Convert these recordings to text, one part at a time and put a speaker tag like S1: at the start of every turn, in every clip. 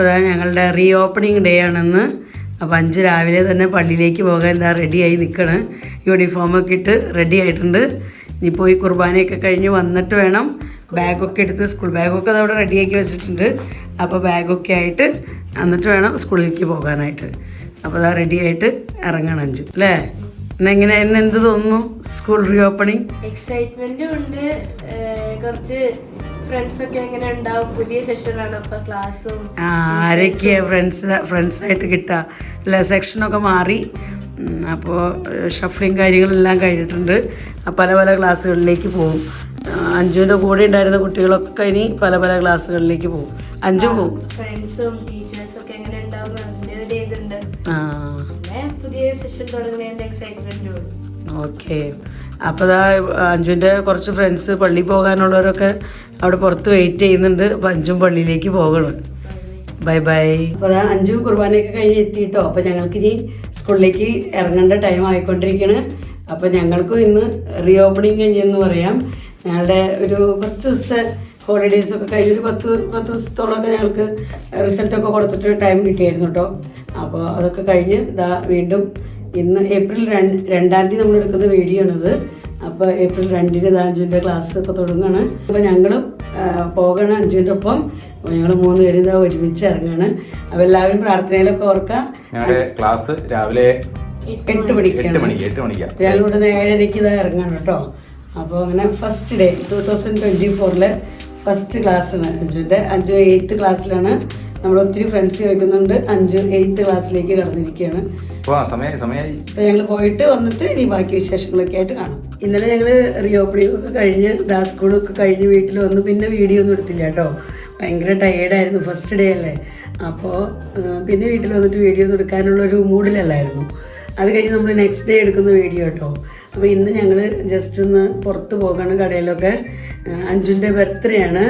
S1: അപ്പോൾ ഞങ്ങളുടെ re opening day ആണെന്ന്. അപ്പോൾ അഞ്ച് രാവിലെ തന്നെ പള്ളിയിലേക്ക് പോകാൻ എന്താ റെഡിയായി നിൽക്കണ് യൂണിഫോമൊക്കെ ഇട്ട് റെഡി ആയിട്ടുണ്ട്. ഇനിയിപ്പോൾ ഈ കുർബാനയൊക്കെ കഴിഞ്ഞ് വന്നിട്ട് വേണം ബാഗൊക്കെ എടുത്ത് സ്കൂൾ ബാഗൊക്കെ അതവിടെ റെഡിയാക്കി വെച്ചിട്ടുണ്ട്. അപ്പോൾ ബാഗൊക്കെ ആയിട്ട് എന്നിട്ട് വേണം സ്കൂളിലേക്ക് പോകാനായിട്ട്. അപ്പോൾ അതാ റെഡി ആയിട്ട് ഇറങ്ങണം അഞ്ചു. അല്ലേ? എന്നെങ്ങനെ ഇന്ന് എന്ത് തോന്നുന്നു? സ്കൂൾ റീ ഓപ്പണിംഗ്
S2: എക്സൈറ്റ്മെന്റും ഉണ്ട് കുറച്ച് ഫ്രണ്ട്സ് ഒക്കെ എങ്ങനെ ഉണ്ടാവും? പുതിയ സെഷനാണ് അപ്പൊ ക്ലാസ്സും
S1: ആരൊക്കെയാ ഫ്രണ്ട്സ് ആയിട്ട് കിട്ടുക അല്ല സെക്ഷനൊക്കെ മാറി. അപ്പോൾ ഷഫ്ലിങ് കാര്യങ്ങളെല്ലാം കഴിഞ്ഞിട്ടുണ്ട്. പല പല ക്ലാസ്സുകളിലേക്ക് പോകും അഞ്ജുവിന്റെ കൂടെ ഉണ്ടായിരുന്ന കുട്ടികളൊക്കെ ഇനി പല പല ക്ലാസ്സുകളിലേക്ക് പോകും അഞ്ചു പോകും
S2: ഫ്രണ്ട്സും ടീച്ചേഴ്സും ഒക്കെ എങ്ങനെ ഉണ്ടാവും? അതിന്റെ ഒരു ഇതുണ്ട്. പുതിയ സെഷൻ തുടങ്ങുന്നതിന്റെ എക്സൈറ്റ്മെന്റ് ഉണ്ട്.
S1: ഓക്കെ. അപ്പോൾ അതാ അഞ്ജുവിന്റെ കുറച്ച് ഫ്രണ്ട്സ് പള്ളി പോകാനുള്ളവരൊക്കെ അവിടെ പുറത്ത് വെയിറ്റ് ചെയ്യുന്നുണ്ട്. അഞ്ചും പള്ളിയിലേക്ക് പോകണം. ബൈ ബൈ അപ്പോൾ അഞ്ചു കുർബാനയൊക്കെ കഴിഞ്ഞ് എത്തിയിട്ടോ അപ്പോൾ ഞങ്ങൾക്ക് ഇനി സ്കൂളിലേക്ക് ഇറങ്ങേണ്ട ടൈം ആയിക്കൊണ്ടിരിക്കുകയാണ് അപ്പോൾ ഞങ്ങൾക്കും ഇന്ന് റീ ഓപ്പണിങ് കഴിഞ്ഞെന്ന് പറയാം. ഞങ്ങളുടെ ഒരു കുറച്ച് ദിവസത്തെ ഹോളിഡേയ്സ് ഒക്കെ കഴിഞ്ഞ് ഒരു പത്ത് പത്ത് ദിവസത്തോളമൊക്കെ ഞങ്ങൾക്ക് റിസൾട്ടൊക്കെ കൊടുത്തിട്ട് ടൈം കിട്ടിയായിരുന്നു കേട്ടോ അപ്പോൾ അതൊക്കെ കഴിഞ്ഞ് ഇതാ വീണ്ടും ഇന്ന് ഏപ്രിൽ രണ്ട് രണ്ടാം തീയതി നമ്മൾ എടുക്കുന്ന വീഡിയോ ആണിത് അപ്പോൾ ഏപ്രിൽ രണ്ടിന് ഇത് അഞ്ജുവിന്റെ ക്ലാസ് ഒക്കെ തുടങ്ങുകയാണ്. അപ്പോൾ ഞങ്ങളും പോകണം അഞ്ജുവിന്റെ ഒപ്പം ഞങ്ങൾ മൂന്ന് പേരും ഇതാ ഒരുമിച്ച് ഇറങ്ങുകയാണ് അപ്പോൾ എല്ലാവരും പ്രാർത്ഥനയിലൊക്കെ ഓർക്കാം.
S3: ക്ലാസ് രാവിലെ
S1: എട്ട്
S3: മണിക്ക്
S1: ഞങ്ങളിവിടെ നിന്ന് ഏഴരയ്ക്ക് ഇതാ ഇറങ്ങാണ് കേട്ടോ. അപ്പോൾ അങ്ങനെ first day two thousand twenty ഫോറിലെ first ക്ലാസ്സാണ് അഞ്ജുവിന്റെ അഞ്ചു എയ്ത്ത് ക്ലാസ്സിലാണ് നമ്മൾ ഒത്തിരി ഫ്രണ്ട്സ് ചോദിക്കുന്നുണ്ട്. അഞ്ചു എയ്ത്ത് ക്ലാസ്സിലേക്ക് കടന്നിരിക്കുകയാണ്. ഞങ്ങൾ പോയിട്ട് വന്നിട്ട് ഇനി ബാക്കി വിശേഷങ്ങളൊക്കെ ആയിട്ട് കാണാം. ഇന്നലെ ഞങ്ങൾ റീഓപ്പണിംഗ് ഒക്കെ കഴിഞ്ഞ് ദാസ് സ്കൂളൊക്കെ കഴിഞ്ഞ് വീട്ടിൽ വന്ന്. പിന്നെ വീഡിയോ ഒന്നും എടുത്തില്ല കേട്ടോ. ഭയങ്കര ടയേർഡായിരുന്നു ഫസ്റ്റ് ഡേ അല്ലേ? അപ്പോൾ പിന്നെ വീട്ടിൽ വന്നിട്ട് വീഡിയോ ഒന്നും എടുക്കാനുള്ള ഒരു മൂഡിലല്ലായിരുന്നു. അത് കഴിഞ്ഞ് നമ്മൾ നെക്സ്റ്റ് ഡേ എടുക്കുന്ന വീഡിയോ കേട്ടോ. അപ്പോൾ ഇന്ന് ഞങ്ങൾ ജസ്റ്റ് ഒന്ന് പുറത്ത് പോകണം കടയിലൊക്കെ. അഞ്ജുന്റെ ബർത്ത്ഡേ ആണ്.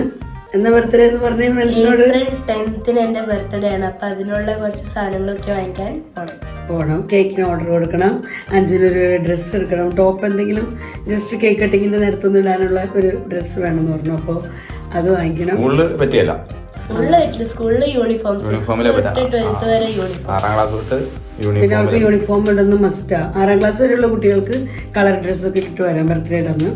S1: എന്നാ ബർത്ത്ഡേ എന്ന് പറഞ്ഞ ഫ്രണ്ട്സിനോട്?
S2: ഏപ്രിൽ ടെൻത്തിന് എന്റെ ബർത്ത്ഡേ ആണ്. അപ്പൊ അതിനുള്ള കുറച്ച് സാധനങ്ങളൊക്കെ വാങ്ങിക്കാൻ പോണം.
S1: പോകണം കേക്കിന് ഓർഡർ കൊടുക്കണം. അഞ്ചിനൊരു ഡ്രസ്സ് എടുക്കണം. ടോപ്പ് എന്തെങ്കിലും ജസ്റ്റ് കേക്ക് കട്ടിങ്ങിന്റെ നേരത്തൊന്നും ഇടാനുള്ള ഒരു ഡ്രസ്സ് എന്ന് പറഞ്ഞു. അപ്പോൾ അത് വാങ്ങിക്കണം.
S3: സ്കൂളിൽ പറ്റിയല്ല.
S2: സ്കൂളിൽ പറ്റില്ല. സ്കൂളിൽ യൂണിഫോം ട്വൽത്ത് വരെ യൂണിഫോം
S3: ആറാം ക്ലാസ് തൊട്ട്
S1: പിന്നെ അവർക്ക്
S3: യൂണിഫോം
S1: ഉണ്ടെന്ന് ഇടുന്ന മസ്റ്റാ ആറാം ക്ലാസ് വരെയുള്ള കുട്ടികൾക്ക് കളർ ഡ്രസ്സൊക്കെ ഇട്ടിട്ട് വരാം ബർത്ത്ഡേ അന്ന്.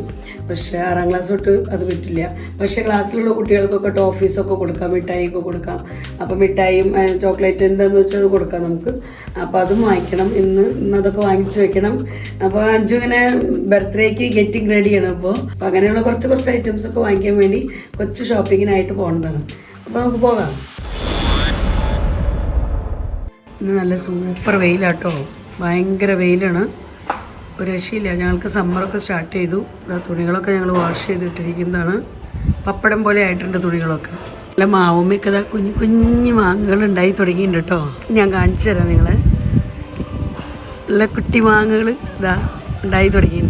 S1: പക്ഷേ ആറാം ക്ലാസ് തൊട്ട് അത് പറ്റില്ല പക്ഷേ ക്ലാസ്സിലുള്ള കുട്ടികൾക്കൊക്കെ ടോഫീസൊക്കെ കൊടുക്കാം മിഠായിയൊക്കെ കൊടുക്കാം. അപ്പോൾ മിഠായിയും ചോക്ലേറ്റ് എന്താണെന്ന് വെച്ചാൽ അത് കൊടുക്കാം നമുക്ക്. അപ്പോൾ അതും വാങ്ങിക്കണം. ഇന്ന് ഇന്ന് അതൊക്കെ വാങ്ങിച്ച് വെക്കണം. അപ്പോൾ അഞ്ചു ഇങ്ങനെ ബർത്ത്ഡേക്ക് ഗെറ്റിംഗ് റെഡിയാണ് അപ്പോൾ അപ്പോൾ അങ്ങനെയുള്ള കുറച്ച് കുറച്ച് ഐറ്റംസ് ഒക്കെ വാങ്ങിക്കാൻ വേണ്ടി കൊച്ചു ഷോപ്പിങ്ങിനായിട്ട് പോകേണ്ടതാണ് അപ്പോൾ നമുക്ക് പോകാം. ഇന്ന് നല്ല സൂപ്പർ വെയിലാട്ടോ. ഭയങ്കര വെയിലാണ്. ഒരു രക്ഷയില്ല. ഞങ്ങൾക്ക് സമ്മറൊക്കെ സ്റ്റാർട്ട് ചെയ്തു. തുണികളൊക്കെ ഞങ്ങൾ വാഷ് ചെയ്തിട്ടിരിക്കുന്നതാണ്. പപ്പടം പോലെ ആയിട്ടുണ്ട് തുണികളൊക്കെ. നല്ല മാവുമ്മയൊക്കെ ഇതാ കുഞ്ഞു കുഞ്ഞു മാങ്ങകൾ ഉണ്ടായി തുടങ്ങിയിട്ടുണ്ട് കേട്ടോ ഞാൻ കാണിച്ചു തരാം നിങ്ങളെ. നല്ല കുട്ടി മാങ്ങകൾ ഇതാ ഉണ്ടായി തുടങ്ങിയിട്ടുണ്ട്.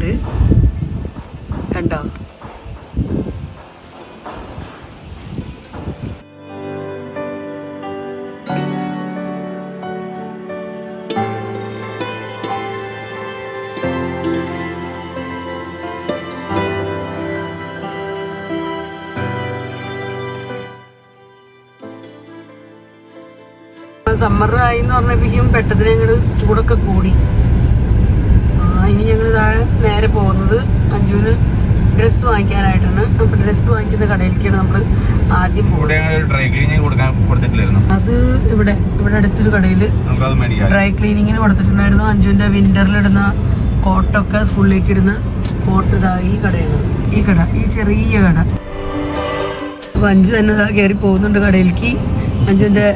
S1: സമ്മർ ആയി എന്ന് പറഞ്ഞപ്പോഴേക്കും പെട്ടെന്ന് ഞങ്ങൾ ചൂടൊക്കെ കൂടി. ഇനി ഞങ്ങൾ താഴെ നേരെ പോകുന്നത് അഞ്ജുവിന് ഡ്രസ്സ് വാങ്ങിക്കാനായിട്ടാണ്. അപ്പം ഡ്രസ്സ് വാങ്ങിക്കുന്ന കടയിലേക്കാണ് നമ്മൾ ആദ്യം പോകുന്നത്. അത് ഇവിടെ ഇവിടെ അടുത്തൊരു കടയിൽ ഡ്രൈ ക്ലീനിങ്ങിന് കൊടുത്തിട്ടുണ്ടായിരുന്നു. അഞ്ജുവിന്റെ വിന്ററിലിടുന്ന കോട്ടൊക്കെ സ്കൂളിലേക്ക് ഇടുന്ന കോട്ട് ഇതാ ഈ കടയാണ്. ഈ കട ഈ ചെറിയ കട. അപ്പം അഞ്ചു തന്നെ കയറി പോകുന്നുണ്ട് കടയിലേക്ക്. അഞ്ജുവിന്റെ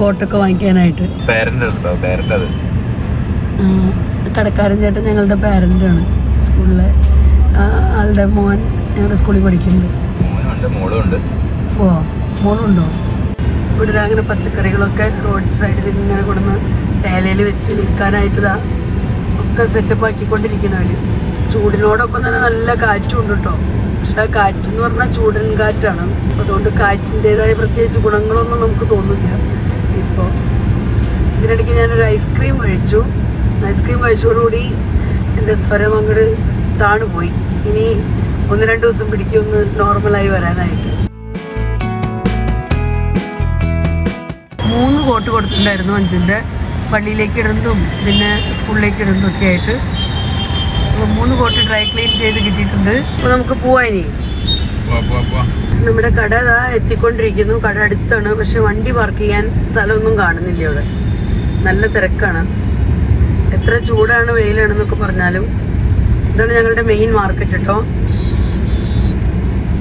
S1: കോട്ടൊക്കെ വാങ്ങിക്കാനായിട്ട്.
S3: പേരന്റ് പേരന്റ്
S1: കടക്കാരൻ ചേട്ടൻ ഞങ്ങളുടെ ആണ് സ്കൂളിലെ. ആളുടെ മോൻ ഞങ്ങളുടെ സ്കൂളിൽ പഠിക്കുന്നുണ്ട്. ഓ മോളുണ്ടോ? ഇവിടെ അങ്ങനെ പച്ചക്കറികളൊക്കെ റോഡ് സൈഡിൽ ഇങ്ങനെ കൊടുന്ന് തേലയിൽ വെച്ച് വിൽക്കാനായിട്ട് ഇതാ ഒക്കെ സെറ്റപ്പ് ആക്കിക്കൊണ്ടിരിക്കുന്നവർ ചൂടിനോടൊപ്പം തന്നെ നല്ല കാറ്റും ഉണ്ട് കേട്ടോ. പക്ഷെ ആ കാറ്റെന്ന് പറഞ്ഞാൽ ചൂടൻ കാറ്റാണ് അതുകൊണ്ട് കാറ്റിന്റെതായ പ്രത്യേകിച്ച് ഗുണങ്ങളൊന്നും നമുക്ക് തോന്നില്ല ഇപ്പോൾ ഇതിനിടയ്ക്ക് ഞാനൊരു ഐസ്ക്രീം കഴിച്ചു. ഐസ്ക്രീം കഴിച്ചതോടുകൂടി എന്റെ സ്വരം അങ്ങോട്ട് താണുപോയി. ഇനി ഒന്ന് രണ്ട് ദിവസം പിടിക്കും ഒന്ന് നോർമലായി വരാനായിട്ട്. മൂന്ന് കോട്ട് കൊടുത്തിട്ടുണ്ടായിരുന്നു അഞ്ചിന്റെ പള്ളിയിലേക്ക് ഇടുന്നതും പിന്നെ സ്കൂളിലേക്ക് ഇടുന്നതും ഒക്കെ ആയിട്ട്. മൂന്ന് കോട്ട് ഡ്രൈ ക്ലീൻ ചെയ്ത് കിട്ടിയിട്ടുണ്ട്. അപ്പോൾ നമുക്ക് പോവാ ഇനി. നമ്മുടെ കട ഇതാ എത്തിക്കൊണ്ടിരിക്കുന്നു. കട അടുത്താണ്. പക്ഷെ വണ്ടി പാർക്ക് ചെയ്യാൻ സ്ഥലമൊന്നും കാണുന്നില്ല ഇവിടെ. നല്ല തിരക്കാണ്. എത്ര ചൂടാണ് വെയിലാണെന്നൊക്കെ പറഞ്ഞാലും. ഇതാണ് ഞങ്ങളുടെ മെയിൻ മാർക്കറ്റ് കേട്ടോ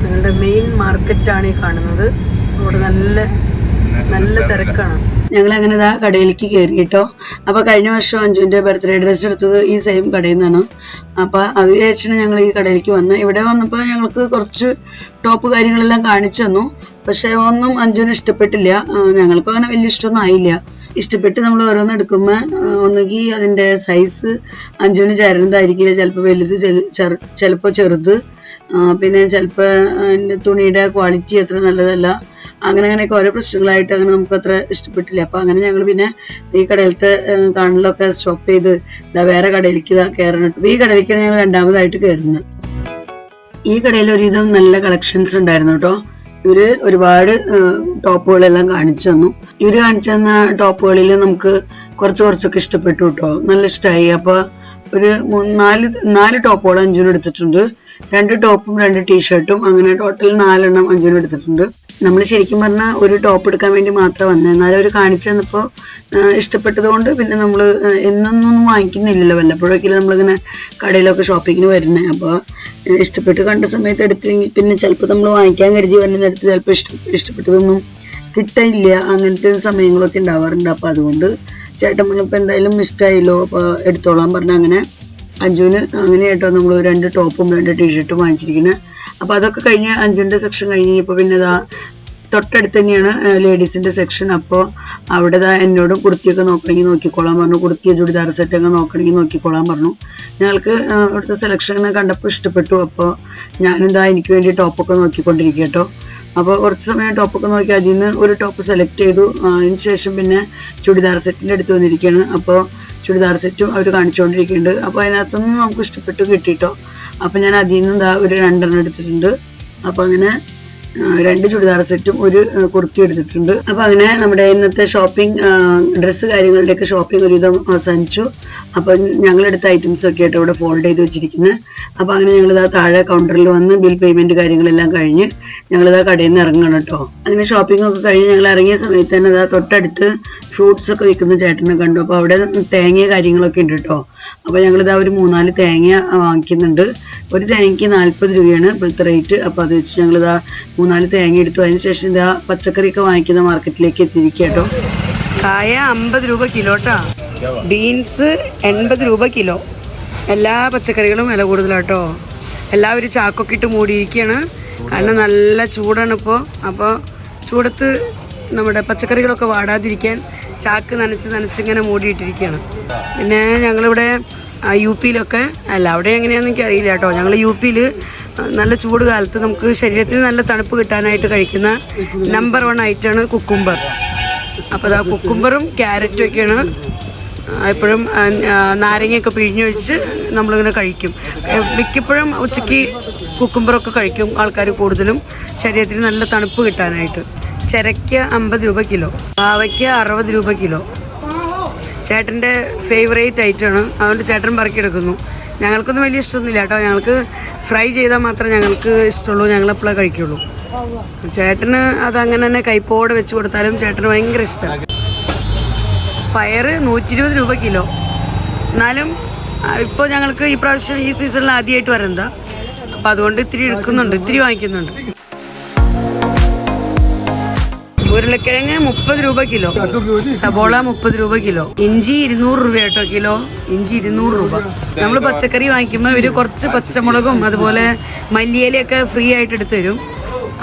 S1: ഞങ്ങളുടെ മെയിൻ മാർക്കറ്റാണ് ഈ കാണുന്നത്. ഇവിടെ നല്ല നല്ല തിരക്കാണ്. ഞങ്ങൾ അങ്ങനെ ഇതാ കടയിലേക്ക് കയറി കേട്ടോ അപ്പൊ കഴിഞ്ഞ വർഷം അഞ്ജുവിന്റെ ബർത്ത്ഡേ ഡ്രസ്സ് എടുത്തത് ഈ സെയിം കടയിൽ നിന്നാണ് അപ്പൊ അത് വിചാരിച്ചാണ് ഞങ്ങൾ ഈ കടയിലേക്ക് വന്നത് ഇവിടെ വന്നപ്പോൾ ഞങ്ങൾക്ക് കുറച്ച് ടോപ്പ് കാര്യങ്ങളെല്ലാം കാണിച്ചു തന്നു. പക്ഷെ ഒന്നും അഞ്ജുവിന് ഇഷ്ടപ്പെട്ടില്ല. ഞങ്ങൾക്കും അങ്ങനെ വലിയ ഇഷ്ടമൊന്നും ആയില്ല. ഇഷ്ടപ്പെട്ട് നമ്മൾ ഓരോന്ന് എടുക്കുമ്പോൾ ഒന്നുകിൽ അതിന്റെ സൈസ് അഞ്ചുവിന് ചേരുന്നതായിരിക്കില്ല ചിലപ്പോൾ വലുത് ചിലപ്പോൾ ചെറുത്. പിന്നെ ചിലപ്പോൾ അതിന്റെ തുണിയുടെ ക്വാളിറ്റി അത്ര നല്ലതല്ല. അങ്ങനെ അങ്ങനെയൊക്കെ ഓരോ പ്രശ്നങ്ങളായിട്ട് അങ്ങനെ നമുക്ക് അത്ര ഇഷ്ടപ്പെട്ടില്ല. അപ്പോൾ അങ്ങനെ ഞങ്ങൾ പിന്നെ ഈ കടയിലത്തെ കാണലൊക്കെ സ്റ്റോപ്പ് ചെയ്ത് ഇതാ വേറെ കടയിലേക്ക് ഇതാ ഈ കടയിലേക്കാണ് ഞങ്ങൾ രണ്ടാമതായിട്ട് കയറുന്നത് ഈ കടയിൽ ഒരുവിധം നല്ല കളക്ഷൻസ് ഉണ്ടായിരുന്നു കേട്ടോ. ഇവർ ഒരുപാട് ടോപ്പുകളെല്ലാം കാണിച്ചു തന്നു. ഇവർ കാണിച്ചു തന്ന ടോപ്പുകളിൽ നമുക്ക് കുറച്ച് കുറച്ചൊക്കെ ഇഷ്ടപ്പെട്ടു കേട്ടോ നല്ല ഇഷ്ടമായി അപ്പൊ ഒരു നാല് നാല് ടോപ്പുകൾ അഞ്ചിനും എടുത്തിട്ടുണ്ട് രണ്ട് ടോപ്പും രണ്ട് ടീഷർട്ടും. അങ്ങനെ ടോട്ടൽ നാലെണ്ണം അഞ്ചിനും എടുത്തിട്ടുണ്ട് നമ്മൾ ശരിക്കും പറഞ്ഞാൽ ഒരു ടോപ്പ് എടുക്കാൻ വേണ്ടി മാത്രം വന്നത് എന്നാലും അവർ കാണിച്ചു തന്നപ്പോൾ ഇഷ്ടപ്പെട്ടത് കൊണ്ട് പിന്നെ നമ്മൾ എന്നൊന്നും വാങ്ങിക്കുന്നില്ലല്ലോ. വല്ലപ്പോഴൊക്കെ നമ്മളിങ്ങനെ കടയിലൊക്കെ ഷോപ്പിങ്ങിന് വരുന്നത് അപ്പോൾ ഇഷ്ടപ്പെട്ട് കണ്ട സമയത്ത് എടുത്തെങ്കിൽ പിന്നെ ചിലപ്പോൾ നമ്മൾ വാങ്ങിക്കാൻ കരുതി വരുന്ന നേരത്ത് ചിലപ്പോൾ ഇഷ്ട ഇഷ്ടപ്പെട്ടതൊന്നും കിട്ടില്ല അങ്ങനത്തെ സമയങ്ങളൊക്കെ ഉണ്ടാവാറുണ്ട്. അപ്പോൾ അതുകൊണ്ട് ചേട്ടൻ പറഞ്ഞപ്പോൾ എന്തായാലും മിസ്റ്റായില്ലോ അപ്പോൾ എടുത്തോളാൻ പറഞ്ഞ അങ്ങനെ അഞ്ജുവിന് അങ്ങനെയായിട്ടോ നമ്മൾ രണ്ട് ടോപ്പും രണ്ട് ടീഷർട്ടും വാങ്ങിച്ചിരിക്കുന്നത് അപ്പോൾ അതൊക്കെ കഴിഞ്ഞ് അഞ്ജുവിന്റെ സെക്ഷൻ കഴിഞ്ഞപ്പോൾ പിന്നെ ഇതാ തൊട്ടടുത്ത് തന്നെയാണ് ലേഡീസിന്റെ സെക്ഷൻ. അപ്പോൾ അവിടെ എന്നോടും കുർത്തിയൊക്കെ നോക്കണമെങ്കിൽ നോക്കിക്കോളാൻ പറഞ്ഞു. കുർത്തിയ ചുടിദാർ സെറ്റൊക്കെ നോക്കണമെങ്കിൽ നോക്കിക്കോളാൻ പറഞ്ഞു. ഞങ്ങൾക്ക് അവിടുത്തെ സെലക്ഷൻ കണ്ടപ്പോൾ ഇഷ്ടപ്പെട്ടു. അപ്പോൾ ഞാനെന്താ എനിക്ക് വേണ്ടി ടോപ്പൊക്കെ നോക്കിക്കൊണ്ടിരിക്കുക കേട്ടോ അപ്പോൾ കുറച്ച് സമയം ടോപ്പൊക്കെ നോക്കി അതിൽ നിന്ന് ഒരു ടോപ്പ് സെലക്ട് ചെയ്തു. അതിന് ശേഷം പിന്നെ ചുടിദാർ സെറ്റിന്റെ അടുത്ത് വന്നിരിക്കുകയാണ്. അപ്പോൾ ചുടിദാർ സെറ്റും അവർ കാണിച്ചുകൊണ്ടിരിക്കുന്നുണ്ട്. അപ്പോൾ അതിനകത്തൊന്നും നമുക്ക് ഇഷ്ടപ്പെട്ടു കിട്ടിയിട്ടോ. അപ്പോൾ ഞാൻ അതിൽ നിന്ന് ഒരു രണ്ടെണ്ണം എടുത്തിട്ടുണ്ട്. അപ്പോൾ അങ്ങനെ രണ്ട് ചുരിദാർ സെറ്റും ഒരു കുർത്തി എടുത്തിട്ടുണ്ട്. അപ്പോൾ അങ്ങനെ നമ്മുടെ ഇന്നത്തെ ഷോപ്പിംഗ് ഡ്രസ്സ് കാര്യങ്ങളുടെയൊക്കെ ഷോപ്പിംഗ് ഒരുവിധം അവസാനിച്ചു. അപ്പോൾ ഞങ്ങളെടുത്ത ഐറ്റംസ് ഒക്കെ ആയിട്ട് ഇവിടെ ഫോൾഡ് ചെയ്ത് വെച്ചിരിക്കുന്നത് അപ്പോൾ അങ്ങനെ ഞങ്ങളിതാ താഴെ കൗണ്ടറിൽ വന്ന് ബിൽ പേയ്മെന്റ് കാര്യങ്ങളെല്ലാം കഴിഞ്ഞ് ഞങ്ങളിതാ കടയിൽ നിന്ന് ഇറങ്ങണം കേട്ടോ അങ്ങനെ ഷോപ്പിംഗ് ഒക്കെ കഴിഞ്ഞ് ഞങ്ങൾ ഇറങ്ങിയ സമയത്ത് തന്നെ ഇതാ തൊട്ടടുത്ത് ഫ്രൂട്ട്സ് ഒക്കെ വിൽക്കുന്ന ചേട്ടനെ കണ്ടു. അപ്പോൾ അവിടെ തേങ്ങ കാര്യങ്ങളൊക്കെ ഉണ്ട് കേട്ടോ അപ്പോൾ ഇതാ ഒരു മൂന്നാൽ തേങ്ങ വാങ്ങിക്കുന്നുണ്ട്. ഒരു തേങ്ങയ്ക്ക് നാൽപ്പത് രൂപയാണ് ഇപ്പോഴത്തെ റേറ്റ് അപ്പോൾ അത് വെച്ച് ഞങ്ങളിതാ മൂന്നാൽ തേങ്ങ എടുത്തു. അതിന് ശേഷം ഇതാ പച്ചക്കറിയൊക്കെ വാങ്ങിക്കുന്ന മാർക്കറ്റിലേക്ക് എത്തിയിരിക്കട്ടോ കേട്ടോ. കായ അമ്പത് രൂപ കിലോ കേട്ടോ ബീൻസ് എൺപത് രൂപ കിലോ. എല്ലാ പച്ചക്കറികളും വില കൂടുതലാട്ടോ എല്ലാവരും ചാക്കൊക്കെ ഇട്ട് മൂടിയിരിക്കുകയാണ്. കാരണം നല്ല ചൂടാണ് ഇപ്പോൾ അപ്പോൾ ചൂടത്ത് നമ്മുടെ പച്ചക്കറികളൊക്കെ വാടാതിരിക്കാൻ ചാക്ക് നനച്ച് നനച്ചിങ്ങനെ മൂടിയിട്ടിരിക്കുകയാണ്. പിന്നെ ഞങ്ങളിവിടെ യു പിയിലൊക്കെ അല്ല അവിടെ എങ്ങനെയാണെന്ന് എനിക്ക് അറിയില്ല കേട്ടോ ഞങ്ങൾ യു പിയിൽ നല്ല ചൂട് കാലത്ത് നമുക്ക് ശരീരത്തിന് നല്ല തണുപ്പ് കിട്ടാനായിട്ട് കഴിക്കുന്ന നമ്പർ വൺ ഐറ്റമാണ് കുക്കുംബർ അപ്പോൾ അതാ കുക്കുംബറും ക്യാരറ്റും ഒക്കെയാണ് എപ്പോഴും നാരങ്ങയൊക്കെ പിഴിഞ്ഞൊഴിച്ച് നമ്മളിങ്ങനെ കഴിക്കും. മിക്കപ്പോഴും ഉച്ചയ്ക്ക് കുക്കുംബറൊക്കെ കഴിക്കും ആൾക്കാർ കൂടുതലും. ശരീരത്തിന് നല്ല തണുപ്പ് കിട്ടാനായിട്ട്. ചിരയ്ക്ക് അമ്പത് രൂപ കിലോ പാവയ്ക്ക് അറുപത് രൂപ കിലോ. ചേട്ടന്റെ ഫേവറേറ്റ് ഐറ്റമാണ് അതുകൊണ്ട് ചേട്ടൻ പറക്കിയെടുക്കുന്നു ഞങ്ങൾക്കൊന്നും വലിയ ഇഷ്ടമൊന്നുമില്ല കേട്ടോ. ഞങ്ങൾക്ക് ഫ്രൈ ചെയ്താൽ മാത്രമേ ഞങ്ങൾക്ക് ഇഷ്ടമുള്ളൂ. ഞങ്ങൾ എപ്പോഴേ കഴിക്കുള്ളൂ. ചേട്ടന് അത് അങ്ങനെ തന്നെ കൈപ്പോടെ വെച്ച് കൊടുത്താലും ചേട്ടന് ഭയങ്കര ഇഷ്ടമാണ് പയറ് നൂറ്റി ഇരുപത് രൂപ കിലോ. എന്നാലും ഇപ്പോൾ ഞങ്ങൾക്ക് ഈ പ്രാവശ്യം ഈ സീസണിൽ ആദ്യമായിട്ട് വരണ്ട അപ്പോൾ അതുകൊണ്ട് ഇത്തിരി എടുക്കുന്നുണ്ട് ഇത്തിരി വാങ്ങിക്കുന്നുണ്ട്. ഉരുളക്കിഴങ്ങ് മുപ്പത് രൂപ കിലോ. സബോള മുപ്പത് രൂപ കിലോ. ഇഞ്ചി ഇരുന്നൂറ് രൂപ കേട്ടോ കിലോ. ഇഞ്ചി ഇരുന്നൂറ് രൂപ. നമ്മൾ പച്ചക്കറി വാങ്ങിക്കുമ്പോൾ ഇവർ കുറച്ച് പച്ചമുളകും അതുപോലെ മല്ലിയിലൊക്കെ ഫ്രീ ആയിട്ട് എടുത്തു തരും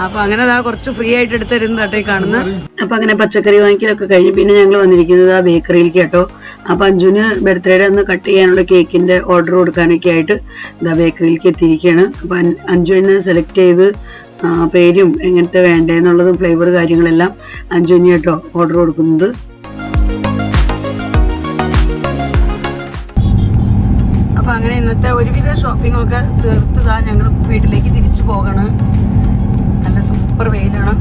S1: അപ്പൊ അങ്ങനെ അതാ കുറച്ച് ഫ്രീ ആയിട്ട് എടുത്ത് തരുന്ന കേട്ടോ ഈ കാണുന്നത് അപ്പൊ അങ്ങനെ പച്ചക്കറി വാങ്ങിക്കലൊക്കെ കഴിഞ്ഞ് പിന്നെ ഞങ്ങൾ വന്നിരിക്കുന്നത് ആ ബേക്കറിയിലേക്ക് കേട്ടോ. അപ്പൊ അഞ്ജുന് ബർത്ത്ഡേയുടെ ഒന്ന് കട്ട് ചെയ്യാനുള്ള കേക്കിന്റെ ഓർഡർ കൊടുക്കാനൊക്കെ ആയിട്ട് ഇതാ ബേക്കറിയിലേക്ക് എത്തിയിരിക്കുകയാണ്. അപ്പൊ അഞ്ജു എന്നെ സെലക്ട് ചെയ്ത് പേരും എങ്ങനത്തെ വേണ്ടതെന്നുള്ളതും ഫ്ലേവർ കാര്യങ്ങളെല്ലാം അഞ്ജുനി കേട്ടോ ഓർഡർ കൊടുക്കുന്നത്. അപ്പൊ അങ്ങനെ ഇന്നത്തെ ഒരുവിധ ഷോപ്പിംഗ് ഒക്കെ തീർത്തതാ. ഞങ്ങൾ വീട്ടിലേക്ക് തിരിച്ചു പോകണം. നല്ല സൂപ്പർ വെയിലാണ്.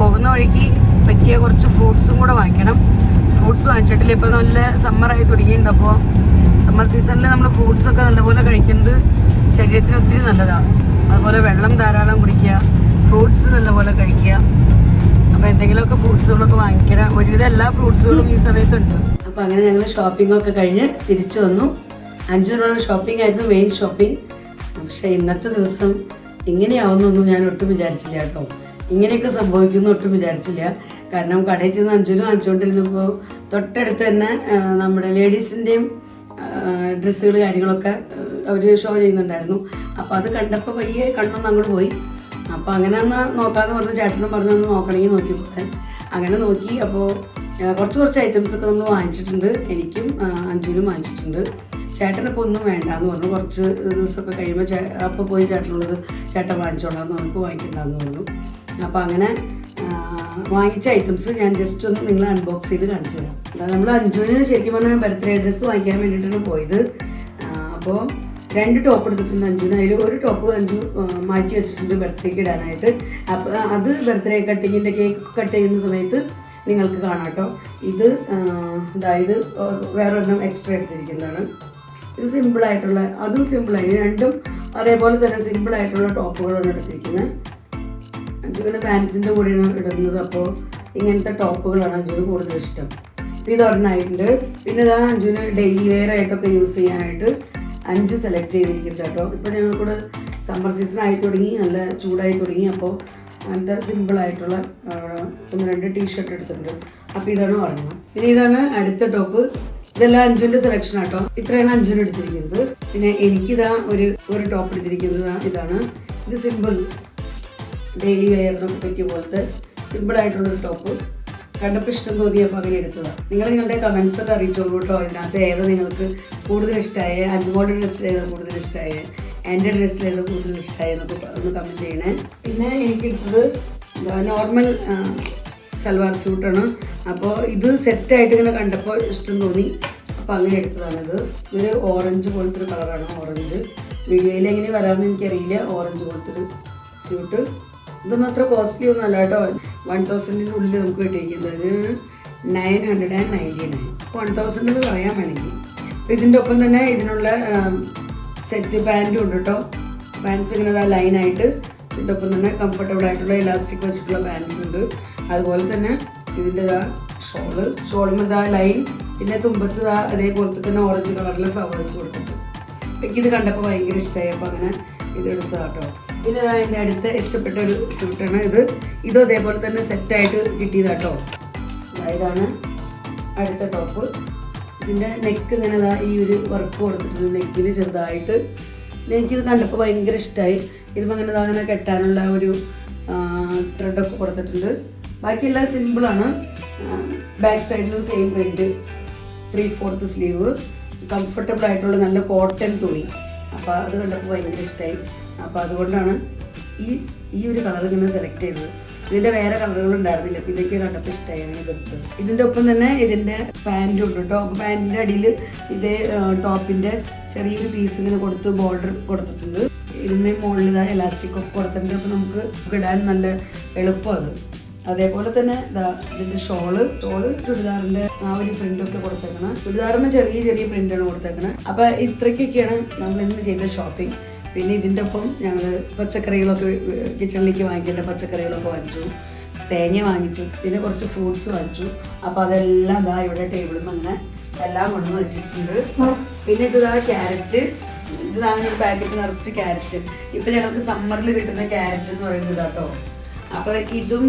S1: പോകുന്ന വഴിക്ക് പറ്റിയ കുറച്ച് ഫ്രൂട്ട്സും കൂടെ വാങ്ങിക്കണം. ഫ്രൂട്ട്സ് വാങ്ങിച്ചിട്ടില്ല. ഇപ്പോൾ നല്ല സമ്മറായി തുടങ്ങിയിട്ടുണ്ട്. അപ്പോൾ സമ്മർ സീസണിൽ നമ്മൾ ഫ്രൂട്ട്സ് ഒക്കെ നല്ലപോലെ കഴിക്കുന്നത് ശരീരത്തിന് ഒത്തിരി നല്ലതാണ്. അതുപോലെ വെള്ളം ധാരാളം കുടിക്കുക ഫ്രൂട്ട്സ് നല്ലപോലെ കഴിക്കുക. അപ്പോൾ എന്തെങ്കിലുമൊക്കെ ഫ്രൂട്ട്സുകളൊക്കെ വാങ്ങിക്കണം ഒരുവിധം എല്ലാ ഫ്രൂട്ട്സുകളും ഈ സമയത്തുണ്ട്. അപ്പോൾ അങ്ങനെ ഞങ്ങൾ ഷോപ്പിംഗ് ഒക്കെ കഴിഞ്ഞ് തിരിച്ചു വന്നു. അഞ്ചു രൂപ ഷോപ്പിംഗ് ആയിരുന്നു മെയിൻ ഷോപ്പിംഗ് പക്ഷേ ഇന്നത്തെ ദിവസം ഇങ്ങനെയാവുന്നൊന്നും ഞാൻ ഒട്ടും വിചാരിച്ചില്ല കേട്ടോ. ഇങ്ങനെയൊക്കെ സംഭവിക്കുന്നു ഒട്ടും വിചാരിച്ചില്ല. കാരണം കടയിൽ ചെന്ന് അഞ്ചുലും അഞ്ചുകൊണ്ടിരുന്നപ്പോൾ തൊട്ടടുത്ത് തന്നെ നമ്മുടെ ലേഡീസിന്റെയും ഡ്രസ്സുകൾ കാര്യങ്ങളൊക്കെ അവർ ഷോ ചെയ്യുന്നുണ്ടായിരുന്നു. അപ്പോൾ അത് കണ്ടപ്പോൾ പയ്യെ കണ്ണൊന്ന് അങ്ങോട്ട് പോയി. അപ്പോൾ അങ്ങനെ ഒന്ന് നോക്കാമെന്ന് പറഞ്ഞു ചേട്ടനും പറഞ്ഞു ഒന്ന് നോക്കണമെങ്കിൽ നോക്കി പോകാൻ അങ്ങനെ നോക്കി അപ്പോൾ കുറച്ച് കുറച്ച് ഐറ്റംസ് ഒക്കെ നമ്മൾ വാങ്ങിച്ചിട്ടുണ്ട്. എനിക്കും അഞ്ജുവിനും വാങ്ങിച്ചിട്ടുണ്ട്. ചേട്ടനിപ്പോൾ ഒന്നും വേണ്ട എന്ന് പറഞ്ഞു. കുറച്ച് ദിവസമൊക്കെ കഴിയുമ്പോൾ ചേ അപ്പോൾ പോയി ചേട്ടനുള്ളത് ചേട്ടൻ വാങ്ങിച്ചോളാം എന്ന് പറഞ്ഞപ്പോൾ വാങ്ങിക്കണ്ടെന്ന് പറഞ്ഞു. അപ്പോൾ അങ്ങനെ വാങ്ങിച്ച ഐറ്റംസ് ഞാൻ ജസ്റ്റ് ഒന്ന് നിങ്ങൾ അൺബോക്സ് ചെയ്ത് കാണിച്ചു തരാം. നമ്മൾ അഞ്ജുവിന് ശരിക്കും പറഞ്ഞാൽ ബർത്ത്ഡേ ഡ്രസ്സ് വാങ്ങിക്കാൻ വേണ്ടിയിട്ടാണ് പോയത്. അപ്പോൾ രണ്ട് ടോപ്പ് എടുത്തിട്ടുണ്ട് അഞ്ജുവിന് അതിൽ ഒരു ടോപ്പ് അഞ്ജു മാറ്റി വെച്ചിട്ടുണ്ട് ബർത്ത്ഡേക്ക് ഇടാനായിട്ട്. അപ്പോൾ അത് ബർത്ത്ഡേ കട്ടിങ്ങിന്റെ കേക്ക് കട്ട് ചെയ്യുന്ന സമയത്ത് നിങ്ങൾക്ക് കാണാം കേട്ടോ ഇത് അതായത് വേറൊരെണ്ണം എക്സ്ട്രാ എടുത്തിരിക്കുന്നതാണ്. ഇത് സിമ്പിളായിട്ടുള്ള അതും സിമ്പിളായി രണ്ടും അതേപോലെ തന്നെ സിമ്പിളായിട്ടുള്ള ടോപ്പുകളാണ് എടുത്തിരിക്കുന്നത് അഞ്ചുവിന് പാൻസിന്റെ കൂടെയാണ് ഇടുന്നത്. അപ്പോൾ ഇങ്ങനത്തെ ടോപ്പുകളാണ് അഞ്ചുവിന് കൂടുതൽ ഇഷ്ടം. അപ്പോൾ ഇത് ഒരെണ്ണമായിട്ടുണ്ട് പിന്നെ ഇതാ അഞ്ചുവിന് ഡെയിലി വെയർ ആയിട്ടൊക്കെ യൂസ് ചെയ്യാനായിട്ട് അഞ്ച് സെലക്ട് ചെയ്തിരിക്കുന്നത് കേട്ടോ. ഇപ്പോൾ ഞങ്ങൾക്കൂടെ സമ്മർ സീസൺ ആയി തുടങ്ങി നല്ല ചൂടായി തുടങ്ങി. അപ്പോൾ അങ്ങനത്തെ സിമ്പിളായിട്ടുള്ള ഒന്ന് രണ്ട് ടീഷർട്ട് എടുത്തിട്ടുണ്ട്. അപ്പോൾ ഇതാണ് ഒരെണ്ണം. പിന്നെ ഇതാണ് അടുത്ത ടോപ്പ് ഇതെല്ലാം അഞ്ചുവിന്റെ സെലക്ഷൻ ആട്ടോ. ഇത്രയാണ് അഞ്ചുവിന് എടുത്തിരിക്കുന്നത്. പിന്നെ എനിക്കിതാ ഒരു ഒരു ടോപ്പ് എടുത്തിരിക്കുന്നത് ഇതാണ്. ഇത് സിമ്പിൾ ഡെയിലി വെയറിനൊക്കെ പറ്റിയ പോലത്തെ സിമ്പിളായിട്ടുള്ളൊരു ടോപ്പ് കണ്ടപ്പോൾ ഇഷ്ടം തോന്നിയപ്പോൾ അങ്ങനെ എടുത്തതാണ് നിങ്ങൾ നിങ്ങളുടെ കമൻസ് ഒക്കെ അറിയിച്ചോളൂ കേട്ടോ ഇതിനകത്ത് ഏതാ നിങ്ങൾക്ക് കൂടുതൽ ഇഷ്ടമായ അഞ്ചുമോളുടെ ഡ്രസ്സിൽ ഏതാ കൂടുതൽ ഇഷ്ടമായ എന്റെ ഡ്രസ്സിൽ ഏതാ കൂടുതൽ ഇഷ്ടമായ എന്നൊക്കെ ഒന്ന് കമന്റ് ചെയ്യണേ. പിന്നെ എനിക്ക് എടുത്തത് നോർമൽ സൽവാർ സ്യൂട്ടാണ് അപ്പോൾ ഇത് സെറ്റായിട്ട് ഇങ്ങനെ കണ്ടപ്പോൾ ഇഷ്ടം തോന്നി. അപ്പോൾ അങ്ങനെ എടുത്തതാണിത് ഇതൊരു ഓറഞ്ച് പോലത്തെ ഒരു കളറാണ് ഓറഞ്ച് വീഡിയോയിൽ എങ്ങനെ വരാമെന്ന് എനിക്കറിയില്ല. ഓറഞ്ച് പോലത്തെ ഒരു സ്യൂട്ട് ഇതൊന്നും അത്ര കോസ്റ്റ്ലി ഒന്നും അല്ല കേട്ടോ. വൺ തൗസൻഡിന്റെ ഉള്ളിൽ നമുക്ക് കിട്ടിയിരിക്കുന്നത് nine hundred and ninety nine one thousand എന്ന് പറയാൻ വേണമെങ്കിൽ. അപ്പോൾ ഇതിന്റെ ഒപ്പം തന്നെ ഇതിനുള്ള സെറ്റ് പാന്റും ഉണ്ട് കേട്ടോ. പാൻസ് ഇങ്ങനെ ലൈനായിട്ട് ഇതിന്റെ ഒപ്പം തന്നെ കംഫർട്ടബിൾ ആയിട്ടുള്ള ഇലാസ്റ്റിക് വെച്ചിട്ടുള്ള പാൻസ് ഉണ്ട്. അതുപോലെ തന്നെ ഇതിന്റെ ഇതാ ഷോൾ ഷോളിന് ഇതാ ലൈൻ പിന്നെ തുമ്പത്ത് ഇതാ അതേപോലത്തെ തന്നെ ഓറഞ്ച് കളറിലെ ഫ്ലവേഴ്സ് കൊടുത്തിട്ട് എനിക്കിത് കണ്ടപ്പോൾ ഭയങ്കര ഇഷ്ടമായി അപ്പോൾ അങ്ങനെ ഇത് കേട്ടോ എന്റെ അടുത്ത ഇഷ്ടപ്പെട്ട ഒരു സ്യൂട്ടാണ് ഇത്. ഇതും അതേപോലെ തന്നെ സെറ്റായിട്ട് കിട്ടിയതാട്ടോ. ഇതാണ് അടുത്ത ടോപ്പ് ഇതിന്റെ നെക്ക് ഇങ്ങനെ ഈ ഒരു വർക്ക് കൊടുത്തിട്ടുണ്ട്. നെക്കിൽ ചെറുതായിട്ട്. എനിക്കിത് കണ്ടപ്പോൾ ഭയങ്കര ഇഷ്ടമായി ഇതിപ്പോൾ അങ്ങനെ അങ്ങനെ കെട്ടാനുള്ള ഒരു ത്രെഡൊക്കെ കൊടുത്തിട്ടുണ്ട്. ബാക്കിയെല്ലാം സിമ്പിളാണ് ബാക്ക് സൈഡിലും same print three fourth sleeve comfortable ആയിട്ടുള്ള നല്ല കോട്ടൺ തുണി. അപ്പോൾ അത് കണ്ടപ്പോൾ ഭയങ്കര ഇഷ്ടമായി അപ്പോൾ അതുകൊണ്ടാണ് ഈ ഈ ഒരു കളർ ഇങ്ങനെ സെലക്ട് ചെയ്തത്. ഇതിന്റെ വേറെ കളറുകൾ ഉണ്ടായിരുന്നില്ല. അപ്പോൾ ഇതൊക്കെ കണ്ടപ്പോൾ ഇഷ്ടമായി അങ്ങനെ ഇതെടുത്തത് ഇതിന്റെ ഒപ്പം തന്നെ ഇതിന്റെ പാന്റും ഉണ്ട് കേട്ടോ. പാന്റിന്റെ അടിയിൽ ഇതേ ടോപ്പിന്റെ ചെറിയൊരു പീസ് ഇങ്ങനെ കൊടുത്ത് ബോർഡർ കൊടുത്തിട്ടുണ്ട്. ഇതിന്റെ മുകളിൽ ഇതാ എലാസ്റ്റിക് ഒക്കെ കൊടുത്തിട്ടുണ്ട്. അപ്പോൾ നമുക്ക് ഇടാൻ നല്ല എളുപ്പം അത്. അതേപോലെ തന്നെ ദാ ഇതിന്റെ ഷോൾ ഷോൾ ചുരിദാറിന്റെ ആ ഒരു പ്രിന്റ് ഒക്കെ കൊടുത്തേക്കണം. ചുരിദാറിന് ചെറിയ ചെറിയ പ്രിന്റാണ് കൊടുത്തേക്കണം. അപ്പൊ ഇത്രയ്ക്കൊക്കെയാണ് നമ്മൾ ഇന്ന് ചെയ്ത ഷോപ്പിംഗ് പിന്നെ ഇതിന്റെ ഒപ്പം ഞങ്ങൾ പച്ചക്കറികളൊക്കെ കിച്ചണിലേക്ക് വാങ്ങിക്കേണ്ട പച്ചക്കറികളൊക്കെ വാങ്ങിച്ചു. തേങ്ങ വാങ്ങിച്ചു. പിന്നെ കുറച്ച് ഫ്രൂട്ട്സ് വാങ്ങിച്ചു. അപ്പോൾ അതെല്ലാം ഇതാ ഇവിടെ ടേബിളിൽ അങ്ങനെ എല്ലാം കൊണ്ടു വെച്ചിട്ടുണ്ട്. പിന്നെ ഇതാ ക്യാരറ്റ് ഇതാണ് ഒരു പാക്കറ്റ് നിറച്ച് ക്യാരറ്റ് ഇപ്പൊ ഞങ്ങൾക്ക് സമ്മറിൽ കിട്ടുന്ന ക്യാരറ്റ് എന്ന് പറയുന്നത് കേട്ടോ അപ്പോൾ ഇതും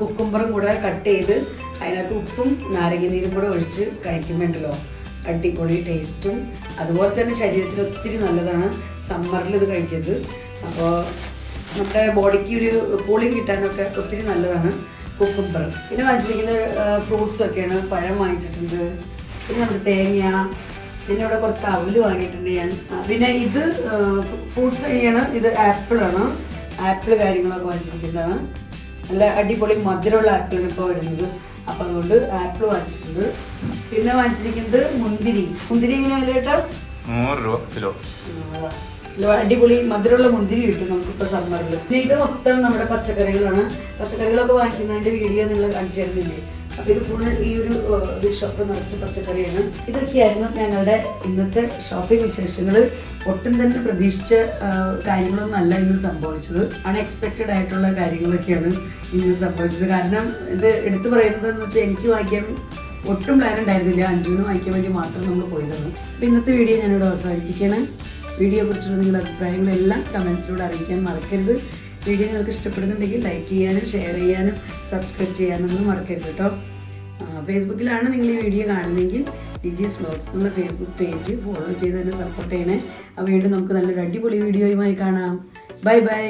S1: കുക്കുംബറും കൂടെ കട്ട് ചെയ്ത് അതിനകത്ത് ഉപ്പും നാരങ്ങനീരും കൂടെ ഒഴിച്ച് കഴിക്കുമ്പോണ്ടല്ലോ അടിപൊളി ടേസ്റ്റും. അതുപോലെ തന്നെ ശരീരത്തിന് ഒത്തിരി നല്ലതാണ് സമ്മറിൽ ഇത് കഴിക്കുന്നത് അപ്പോൾ നമ്മുടെ ബോഡിക്ക് ഒരു കൂളിംഗ് കിട്ടാനൊക്കെ ഒത്തിരി നല്ലതാണ് കുക്കുംബർ പിന്നെ വാങ്ങിച്ചിരിക്കുന്ന ഫ്രൂട്ട്സ് ഒക്കെയാണ്. പഴം വാങ്ങിച്ചിട്ടുണ്ട്. പിന്നെ നമ്മുടെ തേങ്ങ. പിന്നെ ഇവിടെ കുറച്ച് അവൽ വാങ്ങിയിട്ടുണ്ട് ഞാൻ. പിന്നെ ഇത് ഫ്രൂട്ട്സ് ഒക്കെയാണ്. ഇത് ആപ്പിളാണ്. ആപ്പിൾ കാര്യങ്ങളൊക്കെ വാങ്ങിച്ചിരിക്കുന്നതാണ്. നല്ല അടിപൊളി മധുരമുള്ള ആപ്പിളാണ് ഇപ്പോൾ വരുന്നത്. അപ്പം അതുകൊണ്ട് ആപ്പിൾ വാങ്ങിച്ചിട്ടുണ്ട്. പിന്നെ വാങ്ങിച്ചിരിക്കുന്നത് മുന്തിരി. മുന്തിരി എങ്ങനെയാണ് കേട്ടോ?
S3: നൂറ് രൂപ കിലോ.
S1: അടിപൊളി മധുരമുള്ള മുന്തിരി കിട്ടും നമുക്കിപ്പോൾ സമ്മറിൽ പിന്നെ ഇത് മൊത്തം നമ്മുടെ പച്ചക്കറികളാണ്. പച്ചക്കറികളൊക്കെ വാങ്ങിക്കുന്നതിന്റെ വീഡിയോ നിങ്ങൾ കാണിച്ചു തരുന്നില്ലേ? അപ്പോൾ ഇത് ഫുൾ ഈ ഒരു ബിഗ് ഷോപ്പ് നിറച്ച് പച്ചക്കറിയാണ്. ഇതൊക്കെയായിരുന്നു ഞങ്ങളുടെ ഇന്നത്തെ ഷോപ്പിംഗ് വിശേഷങ്ങൾ ഒട്ടും തന്നെ പ്രതീക്ഷിച്ച കാര്യങ്ങളൊന്നും അല്ല ഇന്ന് സംഭവിച്ചത്. അൺഎക്സ്പെക്റ്റഡ് ആയിട്ടുള്ള കാര്യങ്ങളൊക്കെയാണ് ഇന്ന് സംഭവിച്ചത്. കാരണം ഇത് എടുത്തു പറയുന്നത് എന്ന് വെച്ചാൽ എനിക്ക് വാങ്ങിക്കാൻ ഒട്ടും പ്ലാൻ ഉണ്ടായിരുന്നില്ല. അഞ്ജുവിന് വാങ്ങിക്കാൻ വേണ്ടി മാത്രം നമ്മൾ പോയി തന്നു അപ്പോൾ ഇന്നത്തെ വീഡിയോ ഞാനിവിടെ അവസാനിപ്പിക്കുകയാണ്. വീഡിയോയെക്കുറിച്ചുള്ള നിങ്ങളുടെ അഭിപ്രായങ്ങളെല്ലാം കമൻസിലൂടെ അറിയിക്കാൻ മറക്കരുത്. വീഡിയോ നിങ്ങൾക്ക് ഇഷ്ടപ്പെടുന്നുണ്ടെങ്കിൽ ലൈക്ക് ചെയ്യാനും ഷെയർ ചെയ്യാനും സബ്സ്ക്രൈബ് ചെയ്യാനൊന്നും മറക്കരുത് കേട്ടോ. ഫേസ്ബുക്കിലാണ് നിങ്ങൾ ഈ വീഡിയോ കാണുന്നതെങ്കിൽ ഡിജീസ് വ്ലോഗ്സ് എന്നുള്ള ഫേസ്ബുക്ക് പേജ് ഫോളോ ചെയ്ത് തന്നെ സപ്പോർട്ട് ചെയ്യണേ. അപ്പോൾ വീണ്ടും നമുക്ക് നല്ലൊരു അടിപൊളി വീഡിയോയുമായി കാണാം. Bye bye.